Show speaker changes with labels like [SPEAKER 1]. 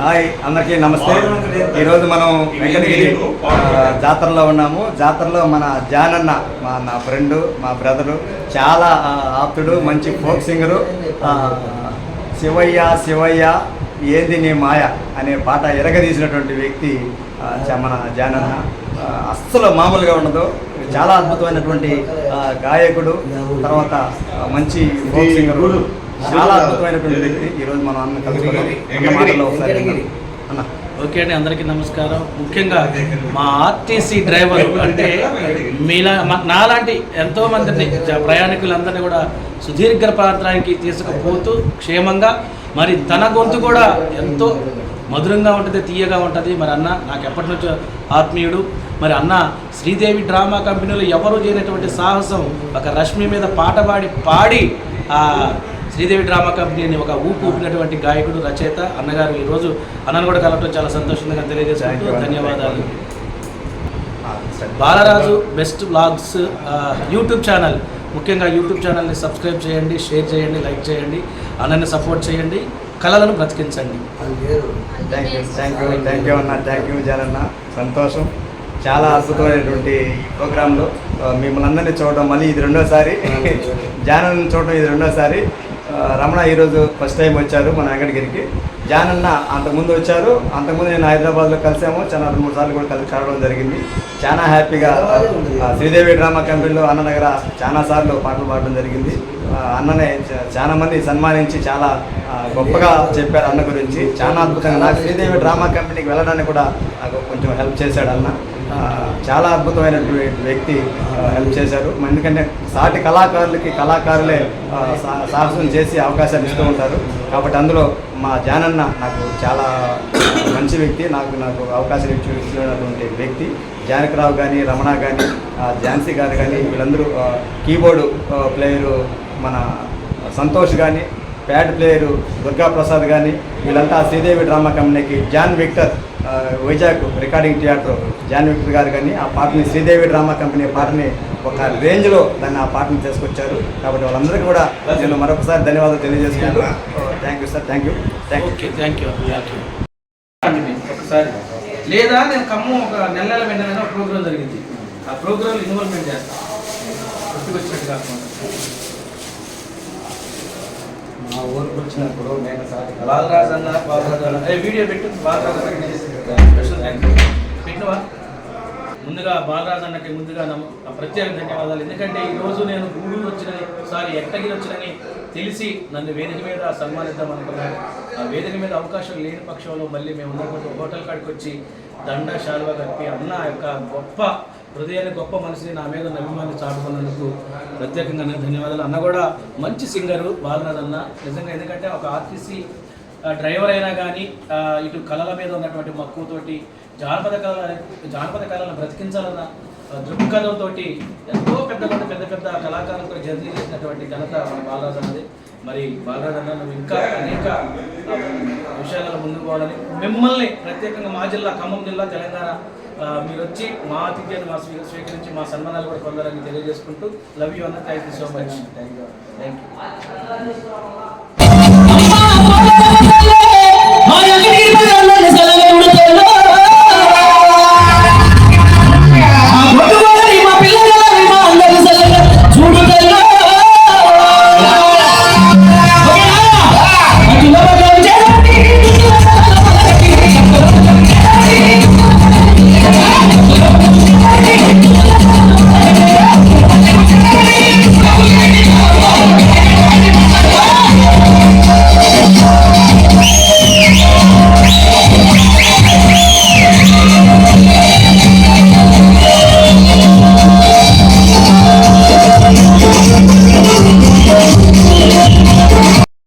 [SPEAKER 1] Hi అందరికీ నమస్తే. ఈరోజు మనం వెంకటగిరి జాతరలో ఉన్నాము. జాతరలో మన జానన్న మా నా ఫ్రెండ్ మా బ్రదరు చాలా ఆప్తుడు మంచి ఫోక్ సింగరు. శివయ్య శివయ్య ఏంది నీ మాయ అనే పాట ఎరగదీసినటువంటి వ్యక్తి మన జానన్న. అస్సలు మామూలుగా ఉండదు. చాలా అద్భుతమైనటువంటి గాయకుడు తర్వాత మంచి ఫోక్ సింగరు. చాలా అద్భుతమైనటువంటి వ్యక్తి. ఈరోజు మనం అన్న ఒకసారి
[SPEAKER 2] ఓకే అండి అందరికీ నమస్కారం. ముఖ్యంగా మా ఆర్టీసీ డ్రైవర్ అంటే మీలా మా- నాలాంటి ఎంతో మందిని జ- ప్రయాణికులందరినీ కూడా సుదీర్ఘ ప్రాంతానికి తీసుకుపోతూ క్షేమంగా మరి తన గొంతు కూడా ఎంతో మధురంగా ఉంటుంది తీయగా ఉంటుంది. మరి అన్న నాకు ఎప్పటి నుంచో ఆత్మీయుడు. మరి అన్న శ్రీదేవి డ్రామా కంపెనీలో ఎవరు చేయనటువంటి సాహసం ఒక రష్మి మీద పాట పాడి పాడి ఆ శ్రీదేవి డ్రామా కంపెనీని ఒక ఊపు ఊపినటువంటి గాయకుడు రచయిత అన్నగారు ఈరోజు అన్నను కూడా కలవటం చాలా సంతోషంగా తెలియజేసుకుంటూ ధన్యవాదాలు. Balaraju best blogs YouTube channel. ముఖ్యంగా యూట్యూబ్ ఛానల్ని సబ్స్క్రైబ్ చేయండి షేర్ చేయండి లైక్ చేయండి అన్నని సపోర్ట్ చేయండి కళలను బ్రతికించండి.
[SPEAKER 1] Thank you thank you thank you అన్న. థ్యాంక్ యూ జనన్న. సంతోషం. చాలా అద్భుతమైనటువంటి ప్రోగ్రాంలు. మిమ్మల్ని అందరినీ చూడడం మళ్ళీ ఇది రెండోసారి. జానన్న చూడడం ఇది రెండోసారి. రమణ ఈరోజు ఫస్ట్ టైం వచ్చారు మన వెంకటగిరికి. జానన్న అంతకుముందు వచ్చారు. అంతకుముందు నేను హైదరాబాద్లో కలిసాము. చాలా రెండు మూడు సార్లు కూడా కలిసి కలవడం జరిగింది. చాలా హ్యాపీగా శ్రీదేవి డ్రామా కంపెనీలో అన్న దగ్గర చాలా సార్లు పాటలు పాడడం జరిగింది. అన్ననే చాలా మంది సన్మానించి చాలా గొప్పగా చెప్పారు అన్న గురించి. చాలా అద్భుతంగా. నాకు శ్రీదేవి డ్రామా కంపెనీకి వెళ్ళడానికి కూడా నాకు కొంచెం హెల్ప్ చేశాడు అన్న. చాలా అద్భుతమైనటువంటి వ్యక్తి హెల్ప్ చేశారు. ఎందుకంటే సాటి కళాకారులకి కళాకారులే సా- సాహసం చేసి అవకాశాలు ఇస్తూ ఉంటారు. కాబట్టి అందులో మా జానన్న నాకు చాలా మంచి వ్యక్తి నాకు నాకు అవకాశం ఇచ్చి ఇచ్చినటువంటి వ్యక్తి జానకరావు కానీ రమణ కానీ ఝాన్సీ గారు కానీ వీళ్ళందరూ కీబోర్డు ప్లేయరు మన సంతోష్ కానీ ప్యాడ్ ప్లేయరు దుర్గా ప్రసాద్ కానీ వీళ్ళంతా శ్రీదేవి డ్రామా కంపెనీకి John Victor Vizag recording theatre John Victor గారు కానీ ఆ పాటని శ్రీదేవి డ్రామా కంపెనీ పాటని ఒక రేంజ్లో దాన్ని ఆ పాటని తీసుకొచ్చారు. కాబట్టి వాళ్ళందరికీ కూడా నేను మరొకసారి ధన్యవాదాలు తెలియజేసుకుంటూ thank you sir thank you thank you
[SPEAKER 2] thank you thank you ఒకసారి. లేదా నేను ఖమ్మం ఒక నెల నెల వెంటనే ఒక ప్రోగ్రామ్ జరిగింది. ఆ ప్రోగ్రామ్ ఇన్వాల్వ్మెంట్ చేస్తాను గుర్తుకొచ్చినట్టు కాకుండా
[SPEAKER 1] మా ఊరికి వచ్చినప్పుడు నేను సాటి
[SPEAKER 2] బాలరాజ్ అన్న బాలరాజ్ అన్న. వీడియో పెట్టు. బాలరాజ్ అన్న స్పెషల్ థ్యాంక్ పెట్టినవా? ముందుగా బాలరాజ్ అన్నకి ముందుగా ప్రత్యేక ధన్యవాదాలు. ఎందుకంటే ఈ రోజు నేను గూడూరు వచ్చినని సారీ ఎట్టగిరి వచ్చినని తెలిసి నన్ను వేదిక మీద సన్మానిద్దాం అనుకున్నాను ఆ వేదిక మీద అవకాశం లేని పక్షంలో మళ్ళీ మేము ఉన్నటువంటి హోటల్ కాడికి వచ్చి దండ శాలువా కప్పి అన్న యొక్క గొప్ప హృదయాన్ని గొప్ప మనిషిని నా మీద అభిమాని చాటుకున్నందుకు ప్రత్యేకంగా నేను ధన్యవాదాలు. అన్న కూడా మంచి సింగరు బాలనాథ్ అన్న. నిజంగా ఎందుకంటే ఒక ఆర్టీసీ డ్రైవర్ అయినా కానీ ఇటు కళల మీద ఉన్నటువంటి మక్కువతోటి జానపద కళ జానపద కళలను బ్రతికించాలన్న ఆ, దృక్పథంతోటి ఎంతో పెద్ద పెద్ద పెద్ద పెద్ద కళాకారులతో జర్నీ చేసినటువంటి ఘనత మన బాలరాజు అన్నది మరి బాలరాజు అన్న నువ్వు ఇంకా అనేక విషయాలలో ముందుకు పోవాలని మిమ్మల్ని ప్రత్యేకంగా మా జిల్లా ఖమ్మం జిల్లా తెలంగాణ మీరు వచ్చి మా అతిథ్యాన్ని మా స్వీ- స్వీకరించి మా సన్మానాలు కూడా పొందాలని తెలియజేసుకుంటూ లవ్ యూ అన్న thank you so much thank you